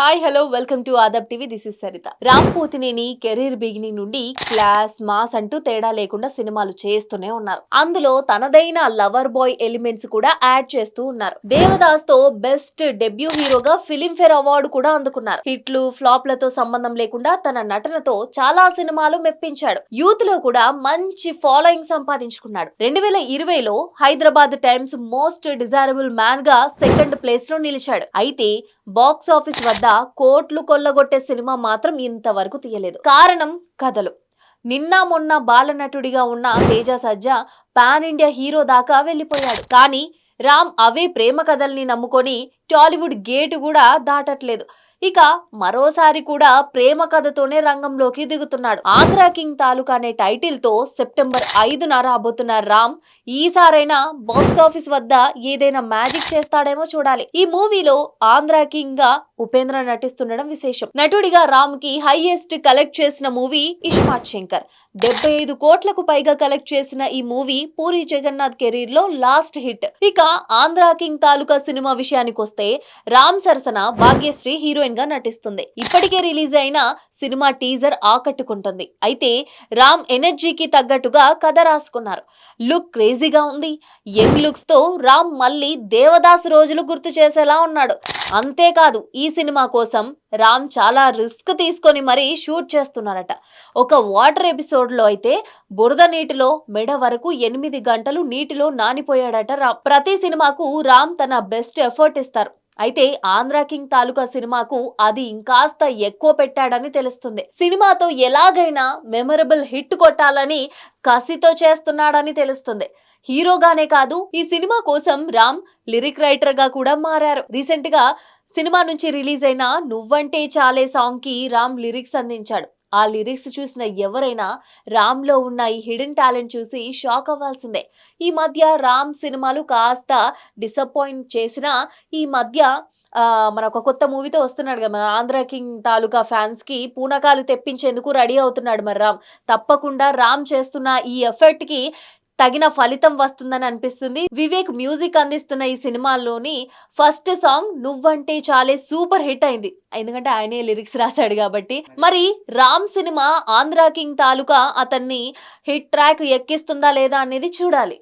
Hi hello welcome to Aadab TV this is Saritha Ram Pothineni career beginning నుండి class mass అంటూ తేడా లేకుండా సినిమాలు చేస్తూనే ఉన్నారు. అందులో తనదైన లవర్ బాయ్ ఎలిమెంట్స్ కూడా యాడ్ చేస్తూ ఉన్నారు. దేవదాస్తో బెస్ట్ డెబ్యూ హీరోగా ఫిలింఫేర్ అవార్డు కూడా అందుకున్నారు. హిట్లు ఫ్లాప్లతో సంబంధం లేకుండా తన నటనతో చాలా సినిమాలు మెప్పించాడు. యూత్లో కూడా మంచి ఫాలోయింగ్ సంపాదించుకున్నాడు. రెండు వేల ఇరవైలో హైదరాబాద్ టైమ్స్ మోస్ట్ డిజైరబుల్ మ్యాన్గా సెకండ్ ప్లేస్లో నిలిచాడు. అయితే బాక్స్ ఆఫీస్ వద్ద కోట్లు కొల్లగొట్టే సినిమా మాత్రం ఇంతవరకు తీయలేదు. కారణం కథలు. నిన్న మొన్న బాలనటుడిగా ఉన్న Teja Sajja pan India hero దాకా వెళ్ళిపోయాడు. కానీ రామ్ అవే ప్రేమ కథల్ని నమ్ముకొని టాలీవుడ్ గేటు కూడా దాటట్లేదు. ఇక మరోసారి కూడా ప్రేమ కథతోనే రంగంలోకి దిగుతున్నాడు. ఆంధ్రా కింగ్ తాలూకా అనే టైటిల్తో సెప్టెంబర్ ఐదున రాబోతున్న రామ్ ఈసారైనా బాక్స్ ఆఫీస్ వద్ద ఏదైనా మ్యాజిక్ చేస్తాడేమో చూడాలి. ఈ మూవీలో ఆంధ్రా కింగ్గా ఉపేంద్ర నటిస్తుండడం విశేషం. నటుడిగా రామ్కి హైయెస్ట్ కలెక్ట్ చేసిన మూవీ ఇష్మార్ట్ శంకర్. డెబ్బై ఐదు కోట్లకు పైగా కలెక్ట్ చేసిన ఈ మూవీ పూరి జగన్నాథ్ కెరీర్లో లాస్ట్ హిట్. ఇక ఆంధ్రా కింగ్ తాలూకా సినిమా విషయానికి వస్తే రామ్ సరసన భాగ్యశ్రీ హీరోయిన్గా నటిస్తుంది. ఇప్పటికే రిలీజ్ అయిన సినిమా టీజర్ ఆకట్టుకుంటుంది. అయితే రామ్ ఎనర్జీకి తగ్గట్టుగా కథ రాసుకున్నారు. లుక్ క్రేజీగా ఉంది. యంగ్ లుక్స్తో రామ్ మళ్ళీ దేవదాస్ రోజులు గుర్తు చేసేలా ఉన్నాడు. అంతేకాదు ఈ సినిమా కోసం రామ్ చాలా రిస్క్ తీసుకొని మరీ షూట్ చేస్తున్నారట. ఒక వాటర్ ఎపిసోడ్లో అయితే బురద నీటిలో మెడ వరకు ఎనిమిది గంటలు నీటిలో నానిపోయాడట రామ్. ప్రతి సినిమాకు రామ్ తన బెస్ట్ ఎఫర్ట్ ఇస్తారు. అయితే ఆంధ్ర కింగ్ తాలూకా సినిమాకు అది ఇంకాస్త ఎక్కువ పెట్టాడని తెలుస్తుంది. సినిమాతో ఎలాగైనా మెమరబుల్ హిట్ కొట్టాలని కసితో చేస్తున్నాడని తెలుస్తుంది. హీరోగానే కాదు ఈ సినిమా కోసం రామ్ లిరిక్ రైటర్గా కూడా మారారు. రీసెంట్గా సినిమా నుంచి రిలీజ్ అయిన నువ్వంటే చాలే సాంగ్కి రామ్ లిరిక్స్ అందించాడు. ఆ లిరిక్స్ చూసిన ఎవరైనా రామ్లో ఉన్న ఈ హిడెన్ టాలెంట్ చూసి షాక్ అవ్వాల్సిందే. ఈ మధ్య రామ్ సినిమాలు కాస్త డిసప్పాయింట్ చేసినా ఈ మధ్య మన ఒక కొత్త మూవీతో వస్తున్నాడు కదా మన ఆంధ్ర కింగ్ తాలూకా ఫ్యాన్స్కి పూనకాలు తెప్పించేందుకు రెడీ అవుతున్నాడు మరి రామ్. తప్పకుండా రామ్ చేస్తున్న ఈ ఎఫర్ట్కి తగిన ఫలితం వస్తుందని అనిపిస్తుంది. వివేక్ మ్యూజిక్ అందిస్తున్న ఈ సినిమాలోని ఫస్ట్ సాంగ్ నువ్వంటే చాలే సూపర్ హిట్ అయింది. ఎందుకంటే ఆయనే లిరిక్స్ రాశాడు కాబట్టి. మరి రామ్ సినిమా ఆంధ్ర కింగ్ తాలూకా అతన్ని హిట్ ట్రాక్ ఎక్కిస్తుందా లేదా అనేది చూడాలి.